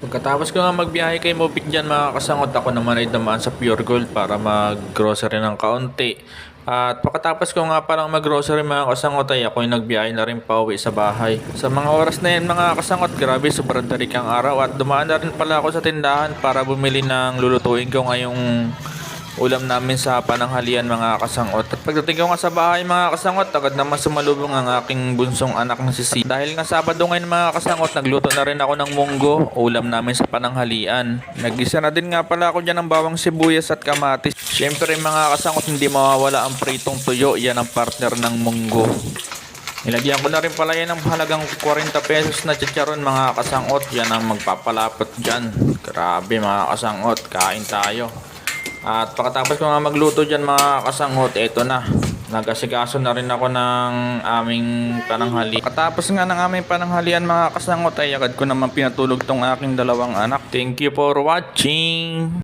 Pagkatapos ko nga magbiyahe kay Mopic dyan mga kasangot, ako naman ay damaan sa Pure Gold para mag-grocery ng kaunti. At pagkatapos ko nga palang mag-grocery mga kasangot ay ako yung nagbiyahe na rin pa uwi sa bahay. Sa mga oras na yan mga kasangot, grabe sobrang tarik ang araw at dumaan na rin pala ako sa tindahan para bumili ng lulutuin ko ngayong ulam namin sa pananghalian mga kasangot. At pagdating ko nga sa bahay mga kasangot, agad naman sumalubong ang aking bunsong anak na si Si. Dahil nga Sabado ngayon mga kasangot, nagluto na rin ako ng munggo, ulam namin sa pananghalian. Nagisa na din nga pala ako dyan ng bawang sibuyas at kamatis. Siyempre mga kasangot, hindi mawawala ang pritong tuyo, yan ang partner ng munggo. Nilagyan ko na rin pala yan ng halagang 40 pesos na chicharon mga kasangot. Yan ang magpapalapot dyan. Grabe mga kasangot, kain tayo. At pagkatapos ko nga magluto dyan mga kasangot, eto na. Nagasikaso na rin ako ng aming pananghali. Katapos nga ng aming pananghalian mga kasangot ay agad ko naman pinatulog tong aking dalawang anak. Thank you for watching!